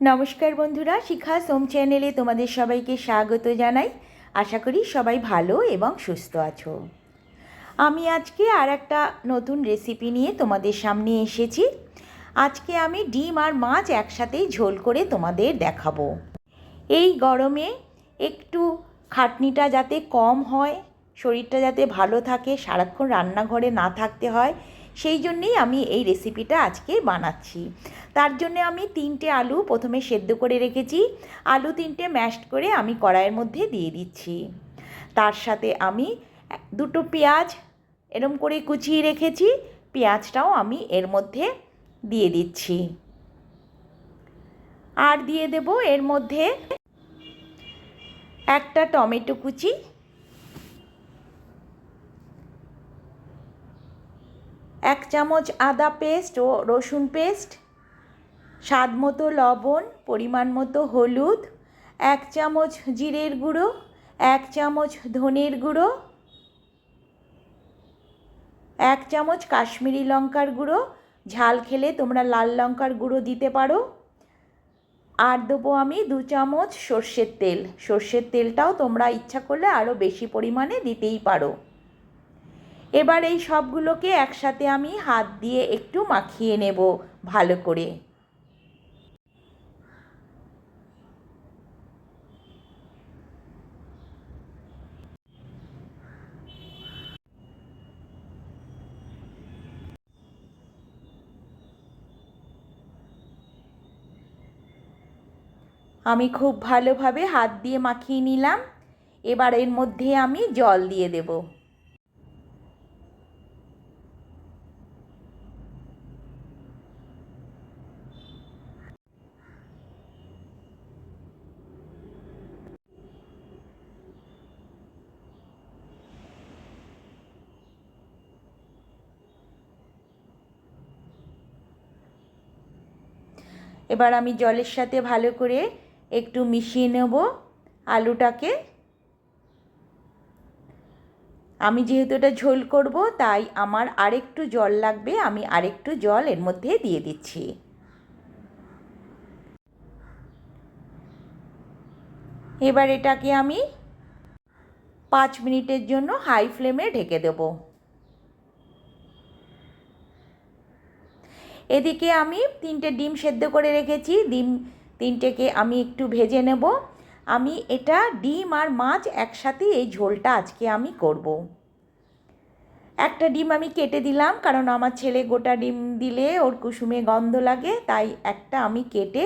নমস্কার বন্ধুরা, শিখা সোম চ্যানেলে তোমাদের সবাইকে স্বাগত জানাই। আশা করি সবাই ভালো এবং সুস্থ আছো। আমি আজকে আর একটা নতুন রেসিপি নিয়ে তোমাদের সামনে এসেছি। আজকে আমি ডিম আর মাছ একসাথেই ঝোল করে তোমাদের দেখাবো। এই গরমে একটু খাটনিটা যাতে কম হয়, শরীরটা যাতে ভালো থাকে, সারাক্ষণ রান্নাঘরে না থাকতে হয় সেই জন্যেই আমি এই রেসিপিটা আজকে বানাচ্ছি। তার জন্য আমি তিনটে আলু প্রথমে সেদ্ধ করে রেখেছি। আলু তিনটে ম্যাশড করে আমি কড়াইয়ের মধ্যে দিয়ে দিচ্ছি। তার সাথে আমি দুটো পেঁয়াজ এরম করে কুচিয়ে রেখেছি। পেঁয়াজটাও আমি এর মধ্যে দিয়ে দিচ্ছি। আর দিয়ে দেব এর মধ্যে একটা টমেটো কুচি এক চামচ আদা পেস্ট ও রসুন পেস্ট, স্বাদ মতো লবণ, পরিমাণ মতো হলুদ, এক চামচ জিরের গুঁড়ো, এক চামচ ধনের গুঁড়ো, এক চামচ কাশ্মীরি লঙ্কার গুঁড়ো। ঝাল খেলে তোমরা লাল লঙ্কার গুঁড়ো দিতে পারো। আর দেবো আমি দু চামচ সর্ষের তেল। সর্ষের তেলটাও তোমরা ইচ্ছা করলে আরও বেশি পরিমাণে দিতেই পারো। এবার এই সবগুলোকে একসাথে আমি হাত দিয়ে একটু মাখিয়ে নেব ভালো করে। আমি খুব ভালোভাবে হাত দিয়ে মাখিয়ে নিলাম। এবার এর মধ্যে আমি জল দিয়ে দেব। এবার আমি জলের সাথে ভালো করে একটু মিশিয়ে নেব আলুটাকে। আমি যেহেতু এটা ঝোল করব, তাই আমার আরেকটু জল লাগবে, আমি আরেকটু জল এর মধ্যে দিয়ে দিচ্ছি। এবার এটাকে আমি পাঁচ মিনিটের জন্য হাই ফ্লেমে ঢেকে দেবো। এদিকে আমি তিনটে ডিম সেদ্ধ করে রেখেছি। ডিম তিনটেকে আমি একটু ভেজে নেব। আমি এটা ডিম আর মাছ একসাথে এই ঝোলটা আজকে আমি করব। একটা ডিম আমি কেটে দিলাম, কারণ আমার ছেলে গোটা ডিম দিলে ওর কুসুমে গন্ধ লাগে, তাই একটা আমি কেটে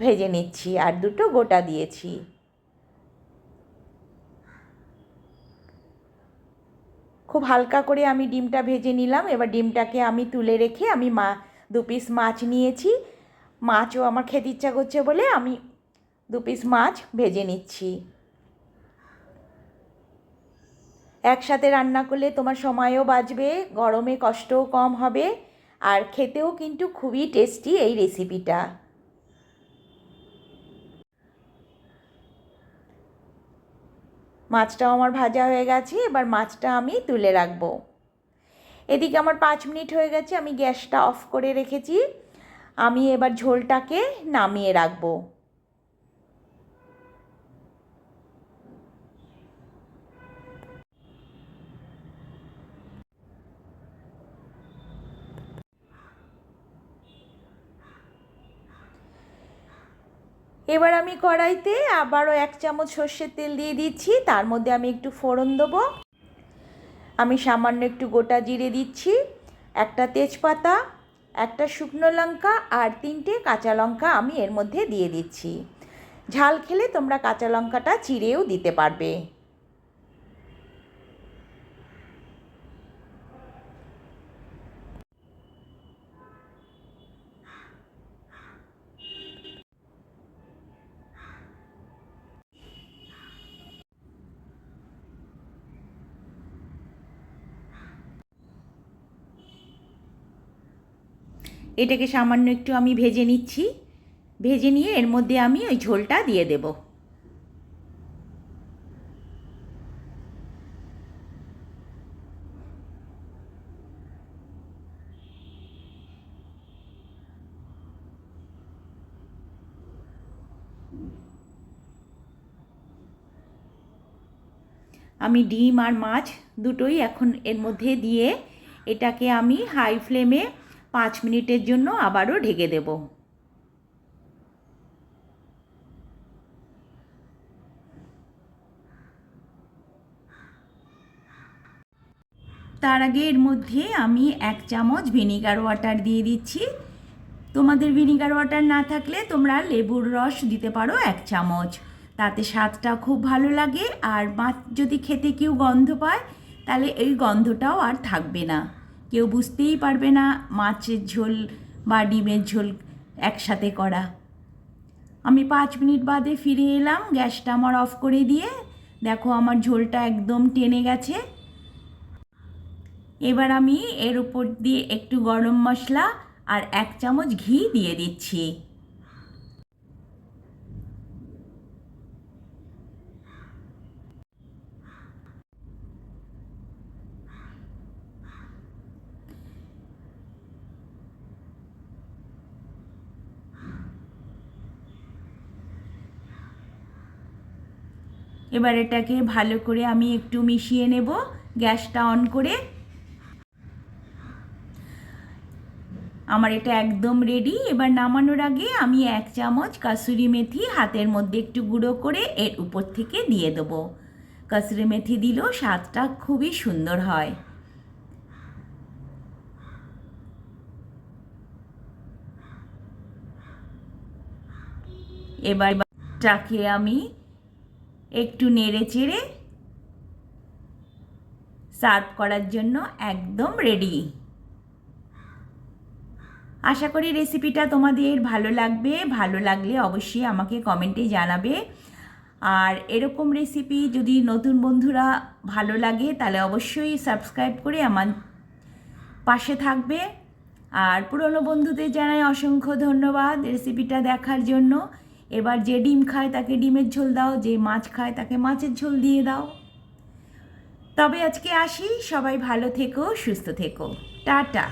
ভেজে নিচ্ছি আর দুটো গোটা দিয়েছি। খুব হালকা করে আমি ডিমটা ভেজে নিলাম। এবার ডিমটাকে আমি তুলে রেখে আমি মা, দু পিস মাছ নিয়েছি। মাছও আমার খেতে ইচ্ছা করছে বলে আমি দু পিস মাছ ভেজে নিচ্ছি। একসাথে রান্না করলে তোমার সময়ও বাঁচবে, গরমে কষ্টও কম হবে। আর খেতেও কিন্তু খুবই টেস্টি এই রেসিপিটা মাছটাও আমার ভাজা হয়ে গেছে, এবার মাছটা আমি তুলে রাখব। এদিকে আমার পাঁচ মিনিট হয়ে গেছে, আমি গ্যাসটা অফ করে রেখেছি। আমি এবার ঝোলটাকে নামিয়ে রাখব। এবার আমি কড়াইতে আবারও এক চামচ সর্ষের তেল দিয়ে দিচ্ছি, তার মধ্যে আমি একটু ফোড়ন দেবো। আমি সামান্য একটু গোটা জিরে দিচ্ছি, একটা তেজপাতা, একটা শুকনো লঙ্কা আর তিনটে কাঁচা লঙ্কা আমি এর মধ্যে দিয়ে দিচ্ছি। ঝাল খেলে তোমরা কাঁচা লঙ্কাটা চিড়েও দিতে পারবে। এটাকে সামান্য একটু আমি ভেজে নিচ্ছি। ভেজে নিয়ে এর মধ্যে আমি ওই ঝোলটা দিয়ে দেবো। আমি ডিম আর মাছ দুটোই এখন এর মধ্যে দিয়ে এটাকে আমি হাই ফ্লেমে পাঁচ মিনিটের জন্য আবারও ঢেকে দেব। তার আগে এর মধ্যে আমি এক চামচ ভিনিগার ওয়াটার দিয়ে দিচ্ছি। তোমাদের ভিনিগার ওয়াটার না থাকলে তোমরা লেবুর রস দিতে পারো এক চামচ। তাতে স্বাদটা খুব ভালো লাগে আর মাছ যদি খেতে কেউ গন্ধ পায়, তাহলে এই গন্ধটাও আর থাকবে না। কেউ বুঝতেই পারবে না মাছের ঝোল বা ডিমের ঝোল একসাথে করা। আমি পাঁচ মিনিট বাদে ফিরে এলাম, গ্যাসটা আমার অফ করে দিয়ে, দেখো আমার ঝোলটা একদম টেনে গেছে। এবার আমি এর উপর দিয়ে একটু গরম মশলা আর এক চামচ ঘি দিয়ে দিচ্ছি। এবার এটাকে ভালো করে আমি একটু মিশিয়ে নেব, গ্যাসটা অন করে। আমার এটা একদম রেডি এবার নামানোর আগে আমি এক চামচ কাসুরি মেথি হাতের মধ্যে একটু গুঁড়ো করে এর উপর থেকে দিয়ে দেবো। কাসুরি মেথি দিলেও স্বাদটা খুবই সুন্দর হয়। এবার টাকে আমি একটু নেড়ে চেড়ে সার্ভ করার জন্য একদম রেডি। আশা করি রেসিপিটা তোমাদের ভালো লাগবে। ভালো লাগলে অবশ্যই আমাকে কমেন্টে জানাবে। আর এরকম রেসিপি যদি নতুন বন্ধুরা ভালো লাগে, তাহলে অবশ্যই সাবস্ক্রাইব করে আমার পাশে থাকবে। আর পুরনো বন্ধুদের জানাই অসংখ্য ধন্যবাদ রেসিপিটা দেখার জন্য। এবার যে ডিম খায় তাকে ডিমের ঝোল দাও, যে মাছ খায় তাকে মাছের ঝোল দিয়ে দাও। তবে আজকে আসি, সবাই ভালো থেকো, সুস্থ থেকো। টাটা।